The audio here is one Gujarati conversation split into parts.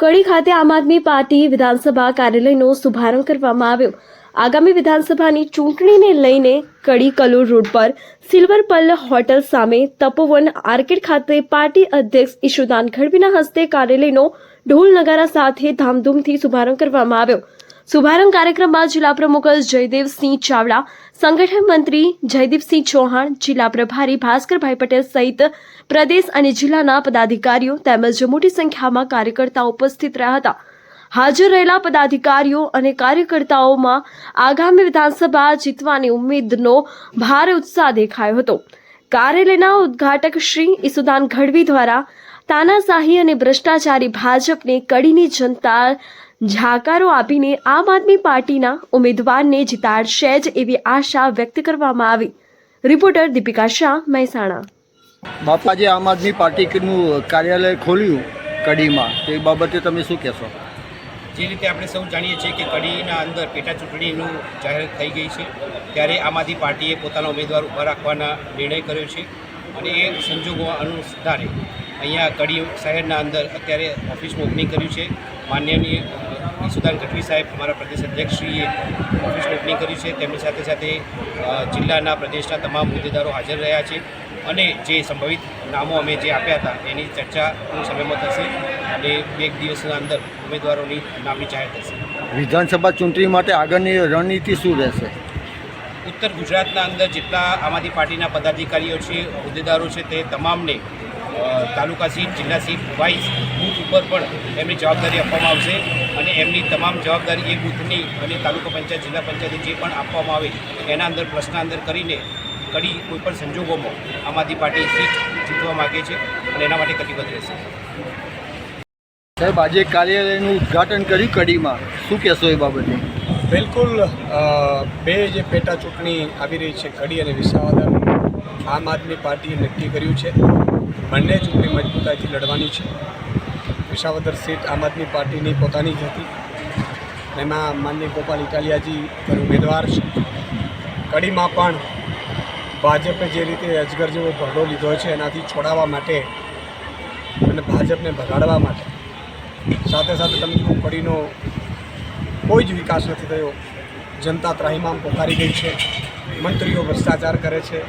કડી ખાતે આમ આદમી પાર્ટી વિધાનસભા કાર્યાલયનો શુભારંભ કરવામાં આવ્યો. આગામી વિધાનસભાની ચૂંટણીને લઈને કડી કલોલ રોડ પર સિલ્વર પલ હોટલ સામે તપોવન આર્કેડ ખાતે પાર્ટી અધ્યક્ષ ઈશુદાન ગઢવીના હસ્તે કાર્યાલયનો ઢોલ નગારા સાથે ધામધૂમથી શુભારંભ કરવામાં આવ્યો. શુભારંભ કાર્યક્રમમાં જિલ્લા પ્રમુખ જયદેવસિંહ ચાવડા, સંગઠન મંત્રી જયદીપસિંહ ચૌહાણ, જિલ્લા પ્રભારી ભાસ્કરભાઈ પટેલ સહિત પ્રદેશ અને જિલ્લાના પદાધિકારીઓ તેમજ મોટી સંખ્યામાં કાર્યકર્તાઓ ઉપસ્થિત રહ્યા હતા. હાજર રહેલા પદાધિકારીઓ અને કાર્યકર્તાઓમાં આગામી વિધાનસભા જીતવાની ઉમેદનો ભારે ઉત્સાહ દેખાયો હતો. કાર્યાલયના ઉદ્ઘાટક શ્રી ઈસુદાન ગઢવી દ્વારા તાનાશાહી અને ભ્રષ્ટાચારી ભાજપને કડીની જનતા ઝાકારો આપીને આમ આદમી પાર્ટીના ઉમેદવારને જીતાડશે જ એવી આશા વ્યક્ત કરવામાં આવી. રિપોર્ટર દીપિકા શાહ મહેસાણા. બાપાજે આમ આદમી પાર્ટીનું કાર્યાલય ખોલ્યું કડીમાં તે બાબતે તમે શું કહેશો? જે રીતે આપણે સૌ જાણીએ છીએ કે કડીના અંદર પેટા ચૂંટણીનું જાહેર થઈ ગઈ છે ત્યારે આમ આદમી પાર્ટીએ પોતાના ઉમેદવાર ઊભા રાખવાના નિર્ણય કર્યો છે અને એ સંજોગો અનુસારે અહીંયા કડી શહેરના અંદર અત્યારે ઓફિસનું ઓપનિંગ કર્યું છે. માનનીય ઈસુદાન ગઢવી સાહેબ અમારા પ્રદેશ અધ્યક્ષશ્રીએ ઓફિસનું ઓપનિંગ કર્યું છે. તેમની સાથે સાથે જિલ્લાના પ્રદેશના તમામ હોદ્દેદારો હાજર રહ્યા છે અને જે સંભવિત નામો અમે જે આપ્યા હતા એની ચર્ચા ટૂંક સમયમાં થશે અને બે દિવસના અંદર ઉમેદવારોની નામની જાહેર થશે. વિધાનસભા ચૂંટણી માટે આગળની રણનીતિ શું રહેશે? ઉત્તર ગુજરાતના અંદર જેટલા આમ આદમી પાર્ટીના પદાધિકારીઓ છે હોદ્દેદારો છે તે તમામને તાલુકા સીટ જિલ્લા સીટ વાઇઝ બૂથ ઉપર પણ એમની જવાબદારી આપવામાં આવશે અને એમની તમામ જવાબદારી એ બૂથની અને તાલુકા પંચાયત જિલ્લા પંચાયત જે પણ આપવામાં આવે એના અંદર પ્રશ્નાંતર કરીને કડી કોઈપણ સંજોગોમાં આમ આદમી પાર્ટી સીટ જીતવા માગે છે અને એના માટે કટિબદ્ધ રહેશે. સાહેબ આજે કાર્યાલયનું ઉદ્ઘાટન કર્યું કડીમાં. શું કહેશો એ બાબતે? બિલકુલ બે જે પેટા ચૂંટણી આવી રહી છે કડી અને વિસાવદર આમ આદમી પાર્ટીએ નક્કી કર્યું છે. બંને ચૂંટણી મજબૂતાઈથી લડવાની છે. વિસાવદર સીટ આમ આદમી પાર્ટીની પોતાની જ હતી. એમાં માનની ગોપાલ ઇટાલિયાજી ઉમેદવાર છે. કડીમાં પણ ભાજપે જે રીતે અજગર જેવો ભરડો લીધો છે, એનાથી છોડાવવા માટે અને ભાજપને ભગાડવા માટે. સાથે સાથે તમે કડીનો કોઈ જ વિકાસ નથી થયો. જનતા ત્રાહીમામ પોકારી ગઈ છે. મંત્રીઓ ભ્રષ્ટાચાર કરે છે.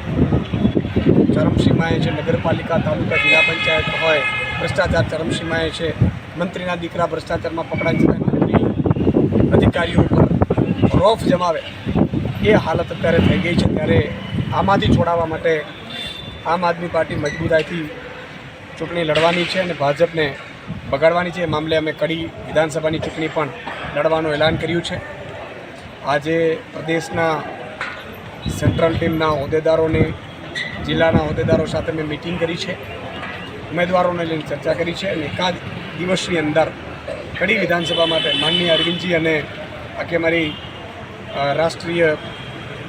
ચરમસીમાએ છે, નગરપાલિકા, તાલુકા, જિલ્લા પંચાયત હોય, ભ્રષ્ટાચાર ચરમસીમાએ છે. મંત્રીના દીકરા ભ્રષ્ટાચારમાં પકડાઈ જતા અધિકારીઓ ઉપર રોફ જમાવે. એ હાલત અત્યારે થઈ ગઈ છે. ત્યારે આમાંથી છોડાવવા માટે આમ આદમી પાર્ટી મજબૂતાઈથી ચૂંટણી લડવાની છે અને ભાજપને બગાડવાની છે. એ મામલે અમે કડી વિધાનસભાની ચૂંટણી પણ લડવાનું એલાન કર્યું છે. આજે પ્રદેશના સેન્ટ્રલ ટીમના હોદ્દેદારોની જિલ્લાના હોદ્દેદારો સાથે મેં મિટિંગ કરી છે. ઉમેદવારોને લઈને ચર્ચા કરી છે અને એકાદ દિવસની અંદર કડી વિધાનસભા માટે માનનીય અરવિંદજી અને આખી અમારી રાષ્ટ્રીય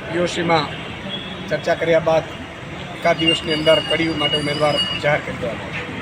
પીઓસીમાં ચર્ચા કર્યા બાદ એકાદ દિવસની અંદર કડી માટે ઉમેદવાર જાહેર કરી દેવામાં આવશે